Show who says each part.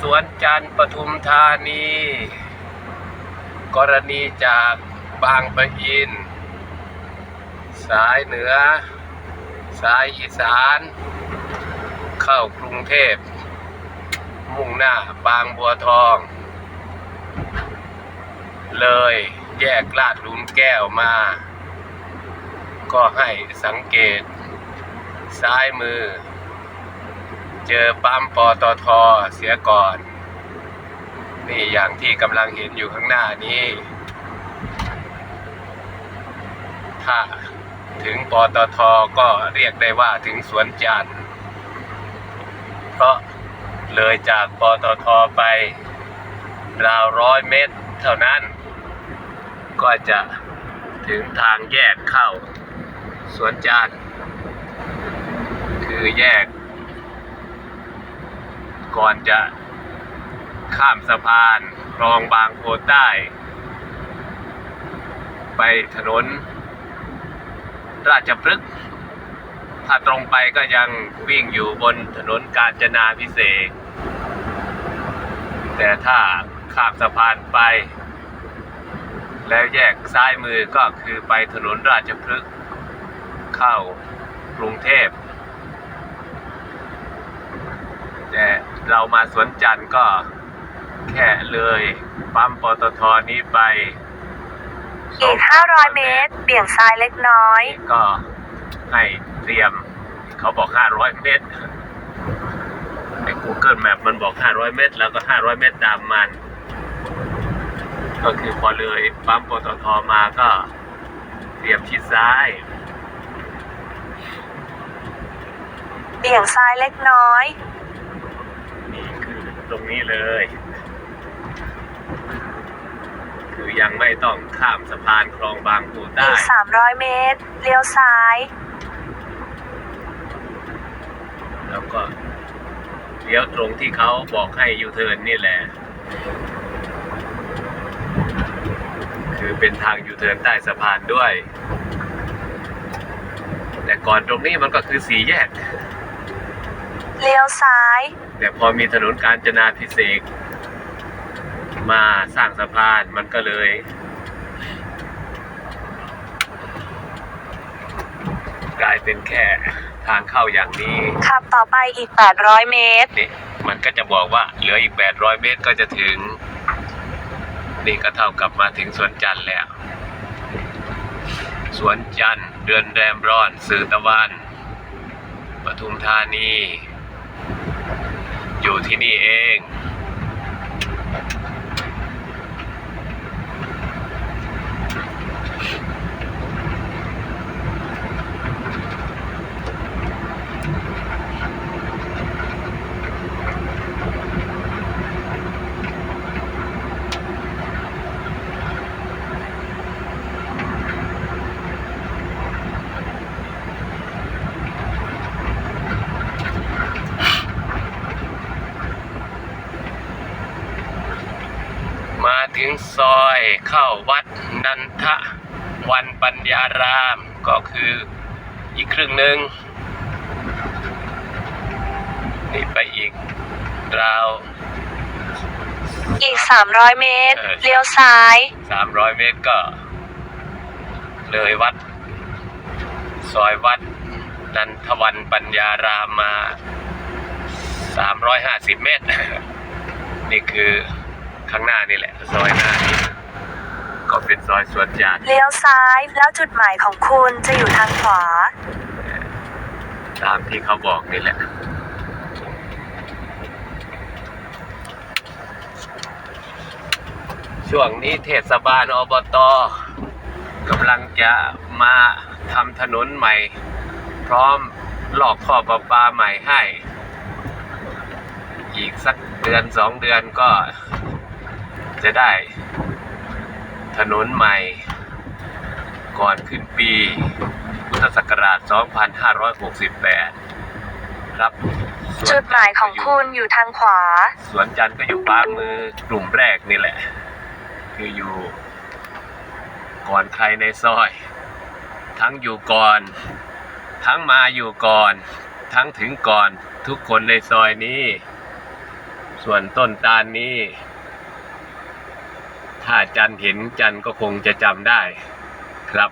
Speaker 1: สวนจันทร์ปทุมธานี กรณีจากบางปะอิน สายเหนือ สายอีสาน เข้ากรุงเทพ มุ่งหน้าบางบัวทอง เลยแยกลาดลุมแก้วมา ก็ให้สังเกต ซ้ายมือ เจอปั๊มปตทเสียก่อน นี่อย่างที่กำลังเห็นอยู่ข้างหน้านี้ ถ้าถึงปตทก็เรียกได้ว่าถึงสวนจันทร์เพราะเลยจากปตทไปราวร้อยเมตร เท่านั้น ก็จะถึงทางแยกเข้า สวนจันทร์คือแยก ก่อนจะข้ามสะพานคลองบางโพใต้ ไปถนน ราชพฤกษ์ถ้าตรงไปก็ยังวิ่งอยู่บนถนนกาญจนาพิเศษกแต่ถ้าข้ามสะพานไป แล้วแยกซ้ายมือก็คือไปถนนราชพฤกษ์เข้ากรุงเทพแต่ เรามาสวนจันทร์ก็แค่เลยปั๊มปตทนี้ไป
Speaker 2: อีก 500 เมตร เบี่ยงซ้ายเล็กน้อย
Speaker 1: ก็ให้เตรียม เขาบอก 500 เมตรใน Google Map มันบอก 500 เมตร แล้วก็ 500 เมตรตามมัน ก็คือพอเลยปั๊มปตทมาก็เตรียมชิดซ้าย
Speaker 2: เบี่ยงซ้ายเล็กน้อย
Speaker 1: นี่คือ ตรงนี้เลยคือยังไม่ต้องข้ามสะพานคลองบางปู
Speaker 2: อี
Speaker 1: ใต้
Speaker 2: ก 300 เมตร เลี้ยวซ้าย
Speaker 1: แล้วก็เลี้ยวตรงที่เขาบอกให้ยูเทิร์นนี่แหละ คือเป็นทางยูเทิร์นใต้สะพานด้วย แต่ก่อนตรงนี้มันก็คือสีแยก
Speaker 2: เลี้ยวซ้าย
Speaker 1: แต่พอมีถนนกาญจนาพิเศษกมาสร้างสะพานมันก็เลย กลายเป็นแค่ทางเข้าอย่างนี้
Speaker 2: ขับต่อไปอีก 800 เมตร
Speaker 1: นี่มันก็จะบอกว่าเหลืออีก 800 เมตรก็จะถึง นี่ก็เท่ากับมาถึงสวนจันทร์แล้ว สวนจันทร์เดือนแรมร้อน สื่อตะวันปทุมธานี อยู่ที่นี่เอง มา ถึงซอยเข้าวัดนันทวันปัญญาราม ก็คืออีกครึ่งหนึ่งนี่ไปอีกราว
Speaker 2: อีก 300 เมตร
Speaker 1: เออ
Speaker 2: เลี้ยวซ้าย
Speaker 1: 300 เมตรก็ เลยวัด ซอยวัดนันทวันปัญญารามมา 350 เมตร นี่คือ ข้างหน้านี่แหละ ซอยหน้านี่ก็เป็นซอยสวนจันทร์
Speaker 2: เลี้ยวซ้ายแล้วจุดหมายของคุณจะอยู่ทางขวา
Speaker 1: ตามที่เขาบอกนี่แหละ ช่วงนี้เทศบาลอบตกำลังจะมาทำถนนใหม่ พร้อมลอกท่อประปาใหม่ให้ อีกสักเดือนสองเดือนก็ จะได้ ถนนใหม่ ก่อนขึ้นปีพุทธศักราช 2568 ครับสวน
Speaker 2: จุดหมายของคุณอยู่ทางขวา
Speaker 1: สวนจันทร์ก็อยู่ขวามือกลุ่มแรกนี่แหละ คืออยู่ ก่อนใครในซอย ทั้งอยู่ก่อน ทั้งมาอยู่ก่อน ทั้งถึงก่อนทุกคนในซอยนี้สส่วนต้นตาลนี้ ถ้าจันเห็นจันก็คงจะจำได้ครับ